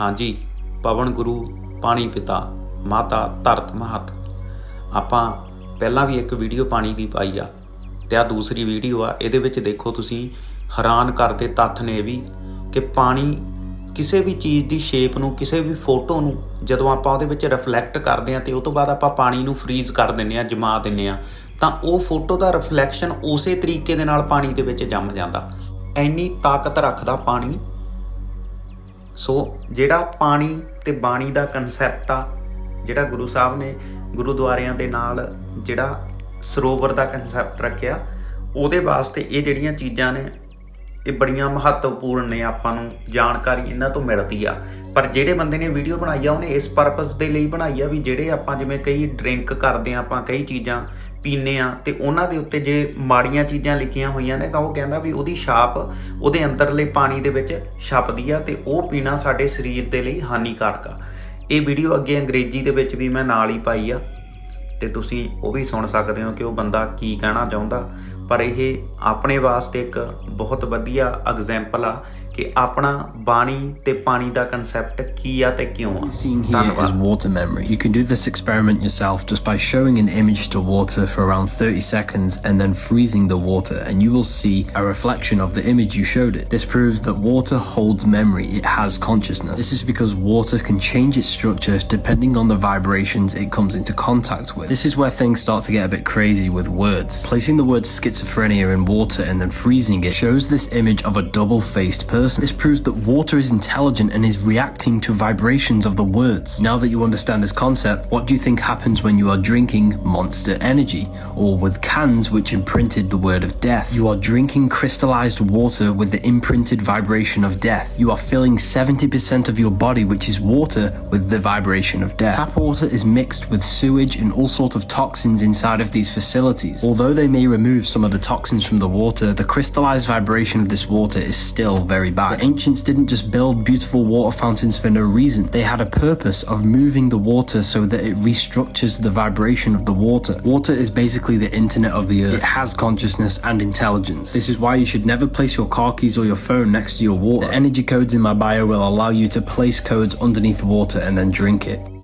ਹਾਂਜੀ, ਪਵਨ ਗੁਰੂ, ਪਾਣੀ ਪਿਤਾ, ਮਾਤਾ ਧਰਤ ਮਹਤ। ਆਪਾਂ ਪਹਿਲਾਂ ਵੀ ਇੱਕ ਵੀਡੀਓ ਪਾਣੀ ਦੀ ਪਾਈ ਆ ਤੇ ਆ ਦੂਸਰੀ ਵੀਡੀਓ ਆ, ਇਹਦੇ ਵਿੱਚ ਦੇਖੋ ਤੁਸੀਂ ਹੈਰਾਨ ਕਰਦੇ ਤੱਥ ਨੇ ਇਹ ਵੀ ਕਿ ਪਾਣੀ ਕਿਸੇ ਵੀ ਚੀਜ਼ ਦੀ ਸ਼ੇਪ ਨੂੰ, ਕਿਸੇ ਵੀ ਫੋਟੋ ਨੂੰ ਜਦੋਂ ਆਪਾਂ ਉਹਦੇ ਵਿੱਚ ਰਿਫਲੈਕਟ ਕਰਦੇ ਆ ਤੇ ਉਸ ਤੋਂ ਬਾਅਦ ਆਪਾਂ ਪਾਣੀ ਨੂੰ ਫ੍ਰੀਜ਼ ਕਰ ਦਿੰਨੇ ਆ, ਜਮਾ ਦਿੰਨੇ ਆ, ਤਾਂ ਉਹ ਫੋਟੋ ਦਾ ਰਿਫਲੈਕਸ਼ਨ ਉਸੇ ਤਰੀਕੇ ਦੇ ਨਾਲ ਪਾਣੀ ਦੇ ਵਿੱਚ ਜੰਮ ਜਾਂਦਾ। ਇੰਨੀ ਤਾਕਤ ਰੱਖਦਾ ਪਾਣੀ ਸੋ ਜਿਹੜਾ ਪਾਣੀ ਤੇ ਬਾਣੀ ਦਾ ਕਨਸੈਪਟ ਆ, ਜਿਹੜਾ ਗੁਰੂ ਸਾਹਿਬ ਨੇ ਗੁਰਦੁਆਰਿਆਂ ਦੇ ਨਾਲ ਜਿਹੜਾ ਸਰੋਵਰ ਦਾ ਕਨਸੈਪਟ ਰੱਖਿਆ, ਉਹਦੇ ਵਾਸਤੇ ਇਹ ਜਿਹੜੀਆਂ ਚੀਜ਼ਾਂ ਨੇ, ਇਹ ਬੜੀਆਂ ਮਹੱਤਵਪੂਰਨ ਨੇ ਆਪਾਂ ਨੂੰ, ਜਾਣਕਾਰੀ ਇਹਨਾਂ ਤੋਂ ਮਿਲਦੀ ਆ। ਪਰ ਜਿਹੜੇ ਬੰਦੇ ਨੇ ਵੀਡੀਓ ਬਣਾਈ ਆ, ਉਹਨੇ ਇਸ ਪਰਪਸ ਦੇ ਲਈ ਬਣਾਈ ਆ ਵੀ ਜਿਹੜੇ ਆਪਾਂ ਜਿਵੇਂ ਕਈ ਡਰਿੰਕ ਕਰਦੇ ਆ, ਆਪਾਂ ਕਈ ਚੀਜ਼ਾਂ ਪੀਨੇ ਆ ਤੇ ਉਹਨਾਂ ਦੇ ਉੱਤੇ ਜੇ ਮਾੜੀਆਂ ਚੀਜ਼ਾਂ ਲਿਖੀਆਂ ਹੋਈਆਂ ਨੇ ਤਾਂ ਉਹ ਕਹਿੰਦਾ ਵੀ ਉਹਦੀ ਛਾਪ ਉਹਦੇ ਅੰਦਰਲੇ ਪਾਣੀ ਦੇ ਵਿੱਚ ਛਪਦੀ ਆ ਤੇ ਉਹ ਪੀਣਾ ਸਾਡੇ ਸਰੀਰ ਦੇ ਲਈ ਹਾਨੀਕਾਰਕ ਆ। ਇਹ ਵੀਡੀਓ ਅੱਗੇ ਅੰਗਰੇਜ਼ੀ ਦੇ ਵਿੱਚ ਵੀ ਮੈਂ ਨਾਲ ਹੀ ਪਾਈ ਆ ਤੇ ਤੁਸੀਂ ਉਹ ਵੀ ਸੁਣ ਸਕਦੇ ਹੋ ਕਿ ਉਹ ਬੰਦਾ ਕੀ ਕਹਿਣਾ ਚਾਹੁੰਦਾ। ਪਰ ਇਹ ਆਪਣੇ ਵਾਸਤੇ ਇੱਕ ਬਹੁਤ ਵਧੀਆ ਐਗਜ਼ਾਮਪਲ ਆ। ਕਿ ਆਪਣਾ ਬਾਣੀ ਤੇ ਪਾਣੀ ਦਾ ਕਨਸੈਪਟ ਕੀ ਆ ਤੇ ਕਿਉਂ ਆ Seeing here is water memory. You can do this experiment yourself just by showing an image to water for around 30 seconds and then freezing the water, and you will see a reflection of the image you showed it. This proves that water holds memory, it has consciousness. This is because water can change its structure depending on the vibrations it comes into contact with. This is where things start to get a bit crazy with words. Placing the word schizophrenia in water and then freezing it shows this image of a double faced This proves that water is intelligent and is reacting to vibrations of the words. Now that you understand this concept, what do you think happens when you are drinking Monster Energy or with cans which imprinted the word of death? You are drinking crystallized water with the imprinted vibration of death. You are filling 70% of your body, which is water, with the vibration of death. Tap water is mixed with sewage and all sorts of toxins inside of these facilities. Although they may remove some of the toxins from the water, the crystallized vibration of this water is still very bad. The ancients didn't just build beautiful water fountains for no reason. They had a purpose of moving the water so that it restructures the vibration of the water. Water is basically the internet of the earth. It has consciousness and intelligence. This is why you should never place your car keys or your phone next to your water. The energy codes in my bio will allow you to place codes underneath water and then drink it.